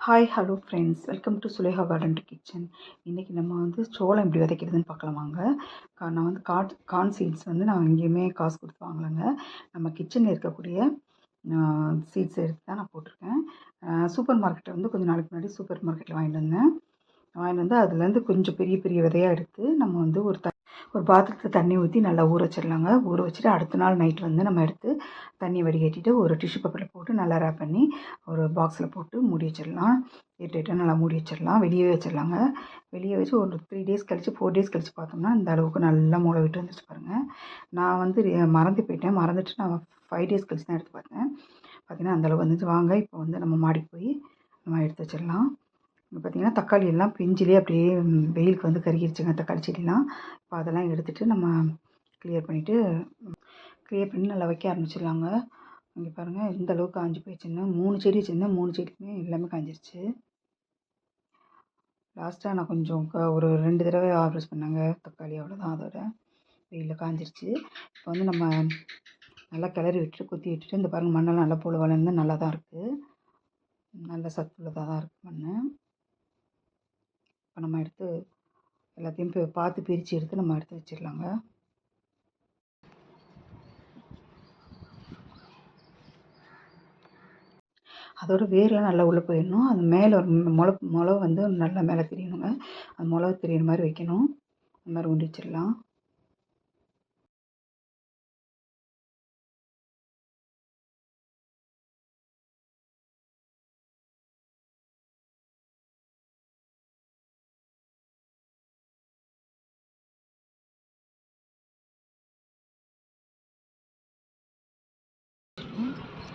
Hi hello friends welcome to Sulekha garden kitchen இன்றைக்கி நம்ம வந்து சோளம் எப்படி விதைக்கிறதுன்னு பார்க்கலாம் வாங்க. கா- நான் வந்து காட் கார்ன் சீட்ஸ் வந்து நான் எங்கேயுமே காசு கொடுத்து வாங்கலைங்க. நம்ம கிச்சனில் இருக்கக்கூடிய சீட்ஸ் எடுத்து தான் நான் போட்டிருக்கேன். சூப்பர் மார்க்கெட்டில் வந்து கொஞ்சம் நாளைக்கு முன்னாடி சூப்பர் மார்க்கெட்டில் வாங்கிட்டு வந்தேன். வாங்கிட்டு வந்து அதுலேருந்து கொஞ்சம் பெரிய பெரிய விதையாக எடுத்து நம்ம வந்து ஒரு த ஒரு பாத்திரத்தை தண்ணி ஊற்றி நல்லா ஊற வச்சிடலாங்க. ஊற வச்சுட்டு அடுத்த நாள் நைட் வந்து நம்ம எடுத்து தண்ணி வடிகட்டிட்டு ஒரு டிஷ்யூ பேப்பரில் போட்டு நல்லா ரேப் பண்ணி ஒரு பாக்ஸில் போட்டு மூடி வச்சிடலாம். எட்டு நல்லா மூடி வச்சிடலாம். வெளியே வச்சிடலாங்க. வெளியே வச்சு ஒரு த்ரீ டேஸ் கழித்து ஃபோர் டேஸ் கழிச்சு பார்த்தோம்னா இந்த அளவுக்கு நல்லா மூளை விட்டு வந்துச்சு பாருங்கள் நான் வந்து மறந்து போயிட்டேன். மறந்துட்டு நான் ஃபைவ் டேஸ் கழிச்சு தான் எடுத்து பார்த்தேன். பார்த்தீங்கன்னா அந்தளவுக்கு வந்துச்சு. வாங்க இப்போ வந்து நம்ம மாடி போய் நம்ம எடுத்து வச்சிடலாம். பார்த்திங்கன்னா தக்காளி எல்லாம் பிஞ்சிலே அப்படியே வெயிலுக்கு வந்து கருகிருச்சுங்க தக்காளி செடிலாம். இப்போ அதெல்லாம் எடுத்துட்டு நம்ம கிளியர் பண்ணிவிட்டு கிளியர் பண்ணி நல்லா வைக்க ஆரம்பிச்சிடலாங்க. இங்கே பாருங்கள் எந்த அளவுக்கு காஞ்சி போயிடுச்சுன்னா மூணு செடி வச்சுருந்தேன் மூணு செடியுமே எல்லாமே காஞ்சிருச்சு. லாஸ்ட்டாக நான் கொஞ்சம் ஒரு ரெண்டு தடவை ஹார்வெஸ்ட் பண்ணாங்க தக்காளி அவ்வளோதான் அதோட. வெயிலில் காஞ்சிருச்சு. இப்போ வந்து நம்ம நல்லா கிளறி விட்டுட்டு குத்தி விட்டுட்டு இந்த பாருங்கள் மண்ணெல்லாம் நல்லா போல வளர்ந்து நல்லா தான் இருக்குது நல்ல சத்துள்ளதாக தான் இருக்குது மண் இப்போ நம்ம எடுத்து எல்லாத்தையும் இப்போ பார்த்து பிரித்து எடுத்து நம்ம எடுத்து வச்சிடலாங்க. அதோட வேர்லாம் நல்லா உள்ளே போயிடணும். அது மேலே ஒரு முளை முளை வந்து நல்லா மேலே தெரியணுங்க. அது முளை தெரியிற மாதிரி வைக்கணும். அந்த மாதிரி உண்டிச்சிடலாம்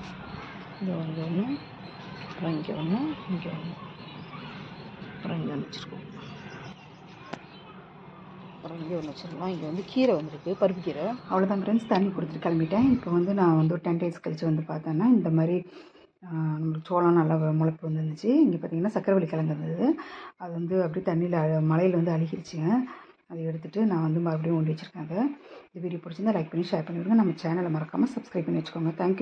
வச்சிடலாம் இங்கே ஒன்று ஒன்று அப்புறம் இங்கே ஒன்று இங்கே ஒன்று அப்புறம் இங்கே ஒன்று வச்சுருக்கோம். அப்புறம் இங்கே ஒன்று வச்சிடலாம் இங்கே வந்து கீரை வந்துருக்கு பருப்பு கீரை. அவ்வளோதான் ஃப்ரெண்ட்ஸ் தண்ணி கொடுத்துட்டு கிளம்பிட்டேன். இப்போ வந்து நான் வந்து ஒரு டென் டேஸ் கழித்து வந்து பார்த்தேன்னா இந்த மாதிரி நம்மளுக்கு சோளம் நல்லா முளைப்பு வந்துருந்துச்சு. இங்கே பார்த்தீங்கன்னா சக்கரவள்ளி கிழங்கு இருந்தது அது வந்து அப்படியே தண்ணியில் மலையில் வந்து அழுகிருச்சுங்க அதை எடுத்துகிட்டு நான் வந்து மறுபடியும் ஒண்டி வச்சுருக்கேன் அதை. இந்த வீடியோ பிடிச்சிருந்தா லைக் பண்ணி ஷேர் பண்ணிவிடுங்க நம்ம சேனலை மறக்காமல் சப்ஸ்கிரைப் பண்ணி வச்சுக்கோங்க. தேங்க்யூ